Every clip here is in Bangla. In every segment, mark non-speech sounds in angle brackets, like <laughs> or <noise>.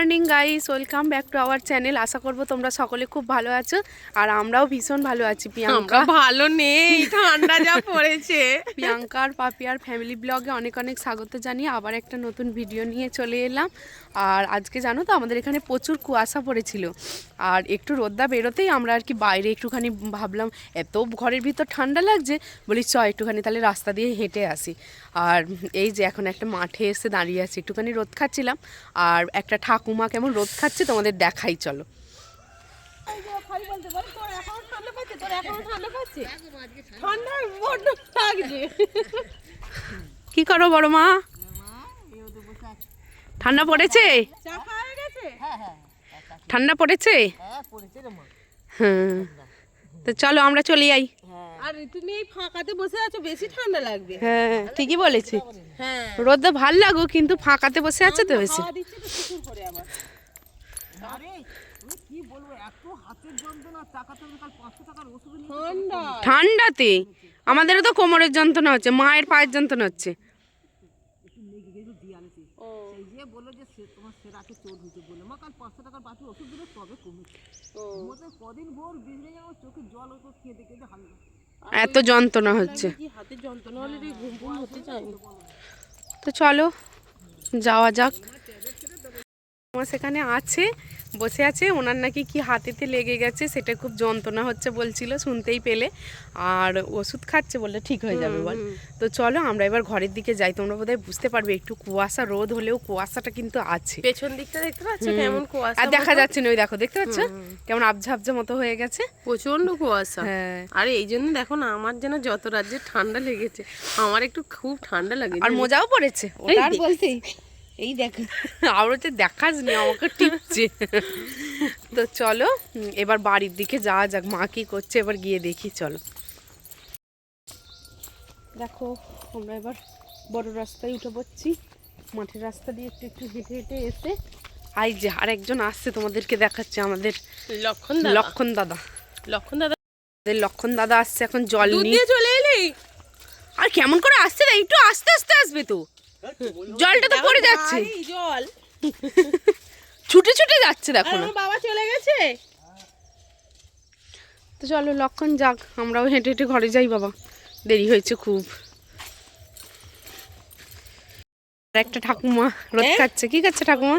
Morning guys welcome back to our channel আশা করব তোমরা সকলে খুব ভালো আছো আর আমরাও ভীষণ ভালো আছি। প্রিয়াঙ্কা ভালো নেই ঠান্ডা যা পড়েছে। <laughs> প্রিয়াঙ্কা আর পাপিয়ার ফ্যামিলি ব্লগে অনেক অনেক স্বাগত জানিয়ে আবার একটা নতুন ভিডিও নিয়ে চলে এলাম। আর আজকে জানো তো আমাদের এখানে প্রচুর কুয়াশা পড়েছিল। আর একটু রোদ্দা বেরোতেই আমরা আর কি বাইরে একটুখানি ভাবলাম এত ঘরের ভিতর ঠান্ডা লাগছে। বলি চ একটুখানি তাহলে রাস্তা দিয়ে হেঁটে আসি। আর এই যে এখন একটা মাঠে এসে দাঁড়িয়ে আছি একটুখানি রোদ খাচ্ছিলাম। আর একটা ঠাকুমা কেমন রোদ খাচ্ছে তোমাদের দেখাই, চলো। কি করো বড় মা? ঠান্ডা পড়েছে? ঠান্ডা পড়েছে? হ্যাঁ। তো চলো আমরা চলে যাই আর তুমি এই ফাঁকাতে বসে আছো বেশি ঠান্ডা লাগবে। হ্যাঁ ঠিকই বলেছি। হ্যাঁ। রোদে ভালো লাগো কিন্তু ফাঁকাতে বসে আছে তো বেশি। ঠান্ডাতে? আমাদেরও তো কোমরের যন্ত্রণা হচ্ছে মায়ের পায়ের যন্ত্রণা হচ্ছে। এত যন্ত্রণা হচ্ছে কি হাতে যন্ত্রণা হলে রে ঘুম ঘুম যন্ত্রণা হচ্ছে। তো চলো যাওয়া যাক। আমার সেখানে আছে। বসে আছে ওনার নাকি কি হাতেতে লেগে গেছে সেটা খুব যন্ত্রণা হচ্ছে বলছিল শুনতেই পেলে। আর ওষুধ খাচ্ছে বললে ঠিক হয়ে যাবে বল। তো চলো আমরা এবার ঘরের দিকে যাই তোমরা বোধহয় বুঝতে পারবে একটু কুয়াশা রোদ হলেও কুয়াশাটা কিন্তু আছে। পেছন দিকটা দেখতে পাচ্ছ? কেমন কুয়াশা আর দেখা যাচ্ছে না ওই দেখো দেখতে পাচ্ছ? কেমন আবঝা আবঝা মতো হয়ে গেছে। প্রচণ্ড কুয়াশা। হ্যাঁ। আর এই জন্য দেখো না আমার যেন যত রাজ্যে ঠান্ডা লেগেছে আমার একটু খুব ঠান্ডা লাগে আর মজাও পড়েছে ওটা আর দেখ। এই দেখ আর হচ্ছে দেখাস নি আমাকে টিপছে। তো চলো এবার বাড়ির দিকে যাওয়া যাক মা কি করছে এবার গিয়ে দেখি চলো। দেখো আমরা এবার বড় রাস্তায় উঠে পড়ছি। মাঠের রাস্তা দিয়ে একটু একটু হেঁটে হেঁটে এসে আই যে আর একজন আসছে তোমাদেরকে দেখাচ্ছে আমাদের লক্ষণ লক্ষণ দাদা। লক্ষণ দাদা। লক্ষণ দাদা আসছে এখন জল নিয়ে চলে এলি? আর কেমন করে আসছে না একটু আস্তে আস্তে আসবে তো। জলটা তো পড়ে যাচ্ছে। জল। ছুটে ছুটে যাচ্ছে দেখো বাবা চলে গেছে? তো চলো লক্ষণ যাক আমরাও হেঁটে হেঁটে ঘরে যাই বাবা। দেরি হয়েছে খুব। একটা ঠাকুমা রোদ খাচ্ছে। কি খাচ্ছে ঠাকুমা?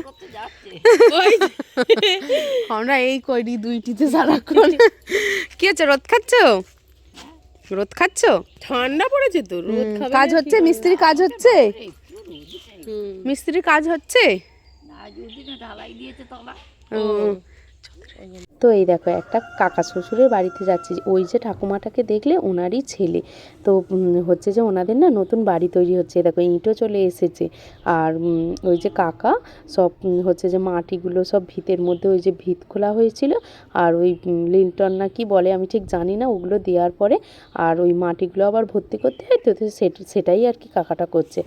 আমরা এই করি দুইটিতে সারাক্ষণ। কি হচ্ছে রোদ খাচ্ছ? রোদ খাচ্ছ? ঠান্ডা পড়েছে তো রোদ হচ্ছে খাবে কাজ হচ্ছে কি মিস্ত্রি কাজ হচ্ছে হুম। মিস্ত্রির কাজ হচ্ছে হুম। তো এই দেখো, একটা কাকা শ্বশুরের বাড়িতে যাচ্ছি। ওই যে ঠাকুমাটাকে দেখলে ওনারই ছেলে। তো হচ্ছে যে ওনাদের না নতুন বাড়ি তৈরি হচ্ছে। দেখো, ইঁটও চলে এসেছে। আর ওই যে কাকা, সব হচ্ছে যে মাটিগুলো সব ভিতের মধ্যে ওই যে ভিত খোলা হয়েছিল। আর ওই লিন্টন না কি বলে আমি ঠিক জানি না, ওগুলো দেওয়ার পরে। আর ওই মাটিগুলো আবার ভর্তি করতে হয়, তো সেটাই আর কি কাকাটা করছে।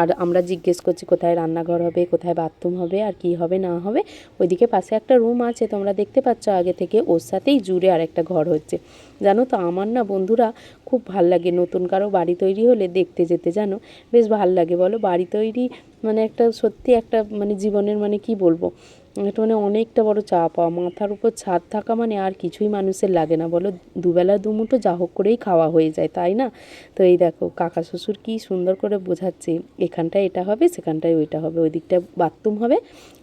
আর আমরা জিজ্ঞেস করছি, কোথায় রান্নাঘর হবে, কোথায় বাথরুম হবে, আর কি হবে, না হবে? ওইদিকে পাশে একটা রুম আছে, তোমরা দেখতে পাচ্ছ আগে থেকে ওর সাথেই জুড়ে আরেকটা ঘর হচ্ছে। জানো তো, আমার না বন্ধুরা খুব ভালো লাগে। নতুন কারও বাড়ি তৈরি হলে দেখতে যেতে, জানো? বেশ ভালো লাগে, বলো? বাড়ি তৈরি মানে একটা সত্যি একটা মানে জীবনের মানে কি বলব? এটা মানে অনেকটা বড় চা পাওয়া মাথার উপর ছাদ থাকা মানে আর কিছুই মানুষের লাগে না, বলো? দুবেলা দুমুঠো যা হোক করেই খাওয়া হয়ে যায়, তাই না? তো এই দেখো, কাকা শ্বশুর কী সুন্দর করে বোঝাচ্ছে, এখানটায় এটা হবে, সেখানটায় ওইটা হবে ওই দিকটা বাথরুম হবে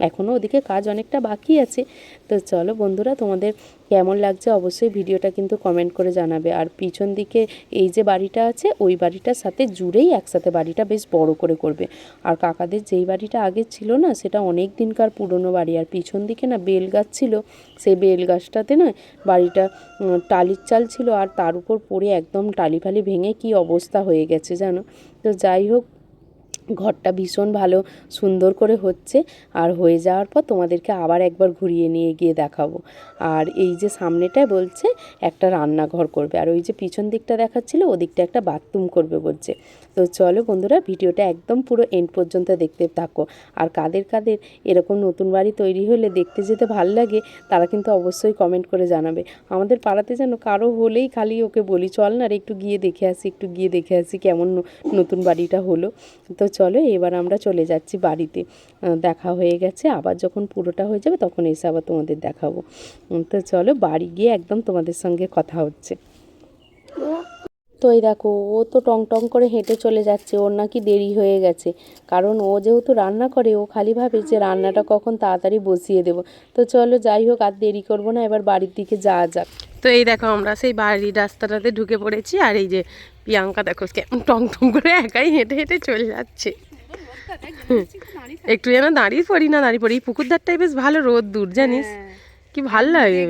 এখনও ওদিকে কাজ অনেকটা বাকি আছে। তো চলো বন্ধুরা, তোমাদের কেমন লাগছে অবশ্যই ভিডিওটা কিন্তু কমেন্ট করে জানাবে। আর পিছন দিকে এই যে বাড়িটা আছে, ওই বাড়িটার সাথে জুড়েই একসাথে বাড়িটা বেশ বড় করে করবে। আর কাকাদের যেই বাড়িটা আগে ছিল না, সেটা অনেক দিনকার পুরনো বাড়ি। আর পিছন দিকে না বেল গাছ ছিল, সেই বেল গাছটাতে না বাড়িটা টালির চাল ছিল। আর তার উপর পড়ে একদম টালি ফালি ভেঙে কি অবস্থা হয়ে গেছে জানো? তো যাই হোক ঘরটা ভীষণ ভালো, সুন্দর করে হচ্ছে। আর হয়ে যাওয়ার পর তোমাদেরকে আবার একবার ঘুরিয়ে নিয়ে গিয়ে দেখাবো। আর এই যে সামনেটায় বলছে একটা রান্নাঘর করবে। আর ওই যে পিছন দিকটা দেখাচ্ছিল ওদিকটা একটা বাথরুম করবে বলছে। তো চলো বন্ধুরা, ভিডিওটা একদম পুরো এন্ড পর্যন্ত দেখতে থাকো। আর কাদের কাদের এরকম নতুন বাড়ি তৈরি হলে দেখতে যেতে ভালো লাগে, তারা কিন্তু অবশ্যই কমেন্ট করে জানাবে। আমাদের পাড়াতে যেন কারও হলেই খালি ওকে বলি, চল না রে, একটু গিয়ে দেখে আসি, একটু গিয়ে দেখে আসি কেমন নতুন বাড়িটা হলো। তো চলো, এবার আমরা চলে যাচ্ছি বাড়িতে। দেখা হয়ে গেছে, আবার যখন পুরোটা হয়ে যাবে, তখন এসে আবার তোমাদের দেখাবো। তো চলো, বাড়ি গিয়ে একদম তোমাদের সঙ্গে কথা হচ্ছে। তো এই দেখো ও তো টং টং করে হেঁটে চলে যাচ্ছে ওর নাকি দেরি হয়ে গেছে। কারণ ও যেহেতু রান্না করে ও খালি ভাবে যে রান্নাটা কখন তাড়াতাড়ি বসিয়ে দেবো। তো চলো যাই হোক আর দেরি করব না এবার বাড়ির দিকে যাওয়া যাক। তো এই দেখো আমরা সেই বাড়ির রাস্তাটাতে ঢুকে পড়েছি আর এই যে প্রিয়াঙ্কা দেখো কেমন টং টং করে একাই হেঁটে হেঁটে চলে যাচ্ছে। একটু যেন দাঁড়িয়ে পড়ি না দাঁড়িয়ে পড়ি। এই পুকুর বেশ ভালো রোদ দূর জানিস? কি ভালো লাগে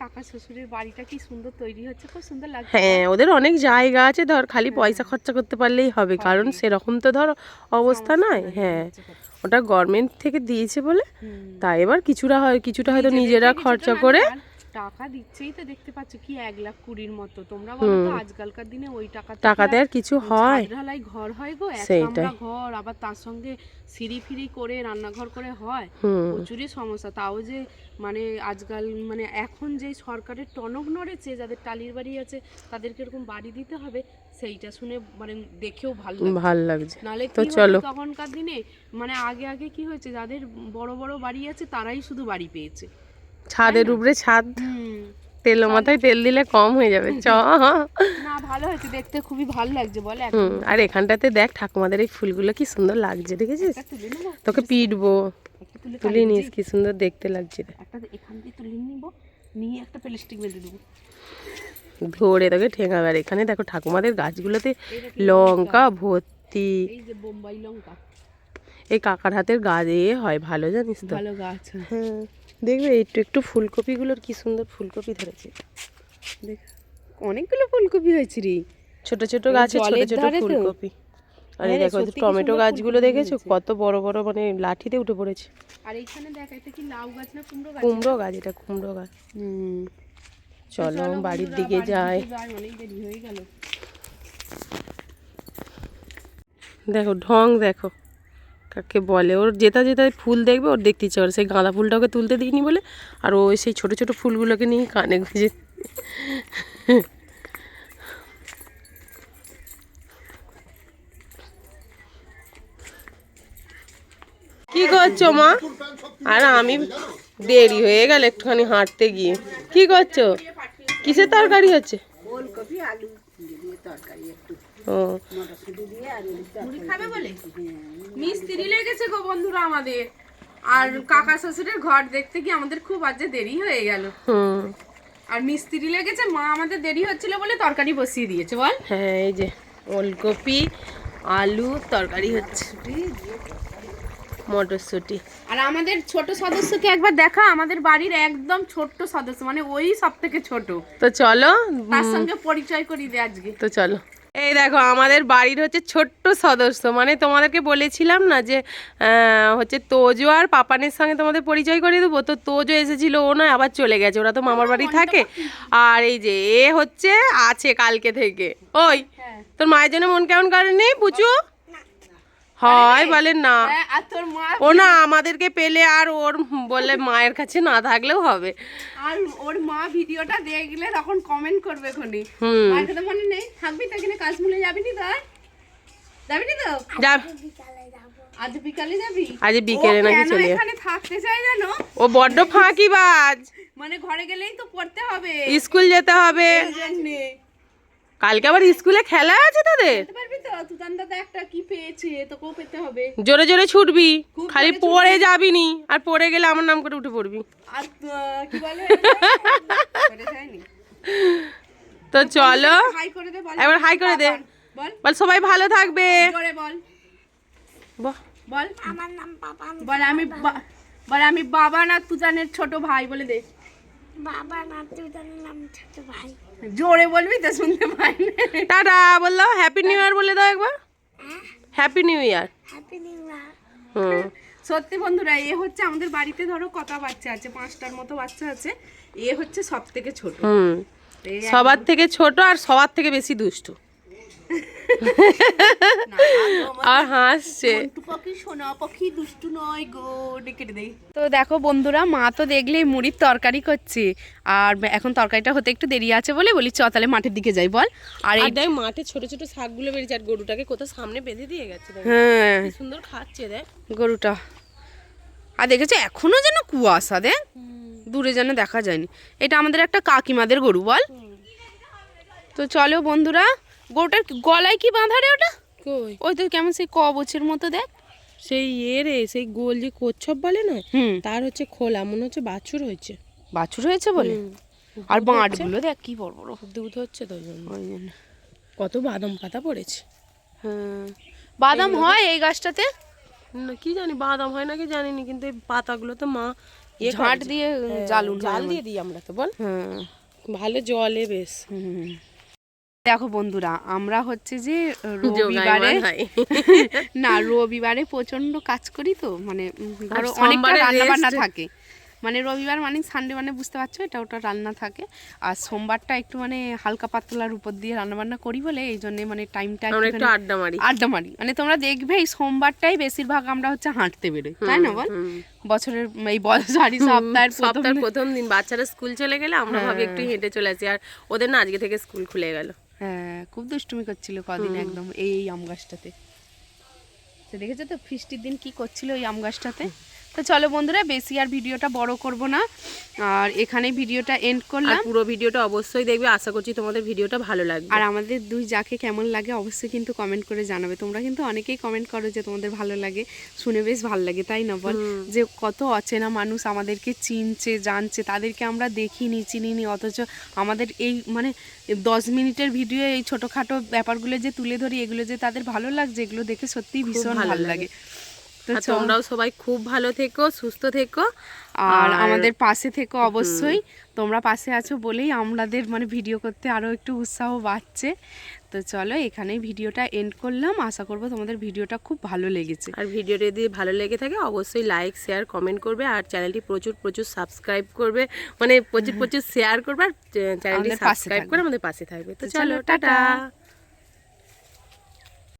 কাকা শ্বশুরের বাড়িটা কি সুন্দর তৈরি হচ্ছে? খুব সুন্দর লাগছে। হ্যাঁ ওদের অনেক জায়গা আছে। ধর খালি পয়সা খরচা করতে পারলেই হবে। কারণ সেরকম তো ধর অবস্থা নয় হ্যাঁ। ওটা গভর্নমেন্ট থেকে দিয়েছে বলে। তাই এবার কিছুটা হয় কিছুটা হয়তো নিজেরা খরচা করে টাকা দিচ্ছেই তো দেখতে পাচ্ছ কি এক লাখ কুড়ির মতো। তোমরা বলো তো আজকালকার দিনে ওই টাকা টাকাতে আর কিছু হয়? ঢালাই ঘর হয় গো এক সেইটাই। কামরা ঘর আবার তার সঙ্গে সিঁড়ি ফিরি করে রান্নাঘর করে হয়। প্রচুরই সমস্যা। তাও যে মানে আজকাল মানে এখন যে সরকারের টনক নড়েছে যাদের টালির বাড়ি আছে তাদেরকে এরকম বাড়ি দিতে হবে সেইটা শুনে মানে দেখেও ভালো ভালো লাগছে। নালে তো চলো। তখনকার দিনে? মানে আগে আগে কি হয়েছে? যাদের বড় বড় বাড়ি আছে তারাই শুধু বাড়ি পেয়েছে। ছাদের উপরে ছাদ। তেল মাথায় তেল দিলে কম হয়ে যাবে চ। না ভালো হয়েছে দেখতে খুবই ভালো লাগছে বলে হুম আর এখানটাতে দেখ ঠাকুমাদের এই ফুলগুলো কি সুন্দর লাগছে দেখেছিস? তোকে পিটবো। তুলে নিস কি সুন্দর দেখতে লাগছে। একটা এখান দিয়ে তুলে নিব নিয়ে একটা প্লাস্টিক বেঁধে দেবো। ধরে তোকে ঠেঙাবে আর এখানে দেখো ঠাকুমাদের গাছগুলোতে লঙ্কা। ভর্তি। এই যে বোম্বাই লঙ্কা। এই কাকার হাতের গাছে হয় ভালো জানিস তো। ভালো গাছ হ্যাঁ। দেখবে একটু একটু ফুলকপিগুলোর কি সুন্দর ফুলকপি ধরেছে। দেখ অনেকগুলো ফুলকপি হয়েছে রে। ছোট ছোট গাছে ছোট ছোট ফুলকপি। আর এই হ্যাঁ দেখো এই কি টমেটো গাছগুলো দেখেছ? কত বড় বড় মানে লাঠিতে উঠে পড়েছে। আর এইখানে দেখ এটা কি লাউ গাছ না কুমড়ো গাছ? কুমড়ো গাছ এটা কুমড়ো গাছ। হুম। চলো বাড়ির দিকে যাই অনেক দেরি হয়ে গেল। দেখো ঢং দেখো। কাকে বলে। ওর যেটা যেটা ফুল দেখবে, ওর দেখতে ইচ্ছে করে। সেই গাঁদা ফুলটা ওকে তুলতে দিইনি বলে, আর ও সেই ছোট ছোট ফুলগুলোকে নিয়ে কানে গুঁজে। কি করছ মা? আর আমি দেরি হয়ে গেল একটুখানি হাঁটতে গিয়ে। কি করছ? কিসের তরকারি হচ্ছে? ও। খাবে বলে? মিস্ত্রি লেগেছে গো বন্ধুরা আমাদের। আর কাকা শ্বশুরের ঘর দেখতে কি আমাদের খুব আজ দেরি হয়ে গেল। হুম। আর মিস্ত্রি লেগেছে মা আমাদের দেরি হচ্ছিল বলে তরকারি বসিয়ে দিয়েছে বল। হ্যাঁ এই যে ওলকপি আলু তরকারি হচ্ছে। মটরশুঁটি। আর আমাদের ছোট সদস্যকে একবার দেখা আমাদের বাড়ির একদম ছোট্ট সদস্য মানে ওই সব থেকে ছোট। তো চলো তার সঙ্গে পরিচয় করিয়ে দে আজকে। তো চলো। এই দেখো আমাদের বাড়ির হচ্ছে ছোট্ট সদস্য মানে তোমাদেরকে বলেছিলাম না যে হচ্ছে তোজো আর পাপানের সঙ্গে তোমাদের পরিচয় করে দেবো। তো তোজো এসেছিল ও নয় আবার চলে গেছে ওরা তো মামার বাড়ি থাকে। আর এই যে এ হচ্ছে আছে কালকে থেকে। ওই হ্যাঁ। তোর মায়ের জন্য মন কেমন করেনি পুচু? হয় বলে না। হ্যাঁ, আর তোর মা ও না আমাদেরকে পেলে আর ওর বলে মায়ের কাছে না থাকলেও হবে। আর ওর মা ভিডিওটা দেখলে তখন কমেন্ট করবে খনি। হুম। মায়ের কথা মনে নেই? থাকবি তো এখানে কাশমুলে যাবি নি তোর? যাবি নি তো? আজ বিকালে যাবি? আজ বিকেলে নাকি চলে। এখানে থাকতে চাই জানো? ও বড্ড ফাঁকিবাজ মানে ঘরে গেলেই তো পড়তে হবে। স্কুল যেতে হবে। কালকে আবার স্কুলে খেলা আছে তোদের? বুঝতে পারবি তো? তুতান দাদা একটা কি পেয়েছে? তোকেও জোরে জোরে ছুটবি। খালি পড়ে যাবি নি আর পড়ে গেলে আমার নাম করে উঠে পড়বি। আর আহ, কি বলে? <laughs> করে যায়নি। তো চলো। হাই করে দে বল। একবার হাই করে দে। বল। সবাই ভালো থাকবে। বল। আমার নাম বাবা বল আমি বল আমি বাবা না তুজানের ছোট ভাই বলে দে। বাবা না তুই নাম ছোট ভাই। জোরে বলবি তো শুনতে পাই না। টাটা বলল হ্যাপি নিউ ইয়ার বলে দাও একবার। Happy new year happy new year hmm. সত্যি বন্ধুরা এ হচ্ছে আমাদের বাড়িতে ধরো কত বাচ্চা আছে পাঁচটার মতো বাচ্চা আছে। এ হচ্ছে সব থেকে ছোট। হুম। সবার থেকে ছোট আর সবার থেকে বেশি দুষ্টু। আর হাসছে। তো দেখো বন্ধুরা মা তো দেখলেই মুড়ির তরকারি করছে। আর এখন তরকারিটা হতে একটু দেরি আছে বলে বলি চ তাহলে মাঠের দিকে যাই বল। আর এই দেখ মাঠে ছোট ছোট শাকগুলো বেরিয়েছে আর গরুটাকে কোথাও সামনে বেঁধে দিয়ে গেছে হ্যাঁ। সুন্দর খাচ্ছে দেখ। গরুটা। আর দেখেছ এখনও যেন কুয়াশা দেখ। দূরে যেন দেখা যায়নি। এটা আমাদের একটা কাকিমাদের গরু বল। তো চলো বন্ধুরা গরুটার গলায় কি বাঁধা রে ওটা? কই? ওই তো কেমন সেই কবচের মতো দেখ। সেই ইয়ে রে সেই গোল যে কচ্ছপ বলে না তার হচ্ছে খোলা মনে হচ্ছে বাছুর হয়েছে। বাছুর হয়েছে বলে? আর বাঁটগুলো দেখ কি বড় বড় দুধ হচ্ছে তো ওই জন্য। কত বাদাম পাতা পড়েছে। হ্যাঁ। বাদাম হয় এই গাছটাতে? না কি জানি বাদাম হয় নাকি জানি না কিন্তু এই পাতাগুলো তো মা ইয়ে ঝাঁট দিয়ে হ্যাঁ, জালুন জাল দিয়ে দিই আমরা তো বল। হ্যাঁ। ভালো জলে বেশ। হুম। দেখো বন্ধুরা আমরা হচ্ছে যে রবিবারে <laughs> না রবিবারে প্রচণ্ড কাজ করি তো মানে ধরো অনেকটা রান্না বান্না থাকে। মানে রবিবার মানে সানডে মানে বুঝতে পারছ এটা ওটা রান্না থাকে। আর সোমবারটা একটু মানে হালকা পাতলার উপর দিয়ে রান্না বান্না করি বলে এই জন্য মানে টাইমটা একটু আড্ডা মারি। আড্ডা মারি। মানে তোমরা দেখবে এই সোমবারটাই বেশিরভাগ আমরা হচ্ছে হাঁটতে বেরোই তাই না বল? বছরের এই সরি সপ্তাহের সপ্তাহের প্রথম দিন বাচ্চারা স্কুল চলে গেলে আমরা ভাবি একটু হেঁটে চলে আসি আর ওদের না আজকে থেকে স্কুল খুলে গেল। হ্যাঁ খুব দুষ্টুমি করছিল কদিন একদম এই আম গাছটাতে। দেখেছ তো ফিস্টির দিন কি করছিল ওই আম গাছটাতে? তো চলো বন্ধুরা বেশি আর ভিডিওটা বড় করব না। আর এখানে ভিডিওটা এন্ড করলাম। পুরো ভিডিওটা অবশ্যই দেখবে। আশা করছি তোমাদের ভিডিওটা ভালো লাগবে। আর আমাদের দুই যাকে কেমন লাগে অবশ্যই কিন্তু কমেন্ট করে জানাবে। তোমরা কিন্তু অনেকেই কমেন্ট করো যে তোমাদের ভালো লাগে। শুনে বেশ ভালো লাগে তাই না বল? যে কত অচেনা মানুষ আমাদেরকে চিনছে জানছে। তাদেরকে আমরা দেখিনি চিনিনি। অথচ আমাদের এই মানে দশ মিনিটের ভিডিও এই ছোটোখাটো ব্যাপারগুলো যে তুলে ধরি এগুলো যে তাদের ভালো লাগছে এগুলো দেখে সত্যিই ভীষণ ভালো লাগে। তোমরাও সবাই খুব ভালো থেকো সুস্থ থেকো। আর আমাদের পাশে থেকো অবশ্যই। তোমরা পাশে আছো বলেই আমাদের মানে ভিডিও করতে আরও একটু উৎসাহ বাড়ছে। তো চলো এখানেই ভিডিওটা এন্ড করলাম। আশা করব তোমাদের ভিডিওটা খুব ভালো লেগেছে। আর ভিডিওটা যদি ভালো লেগে থাকে অবশ্যই লাইক শেয়ার কমেন্ট করবে। আর চ্যানেলটি প্রচুর প্রচুর সাবস্ক্রাইব করবে। মানে প্রচুর <laughs> প্রচুর শেয়ার করবে। আর চ্যানেলটি সাবস্ক্রাইব করে আমাদের পাশে থাকবে। তো চলো, টাটা।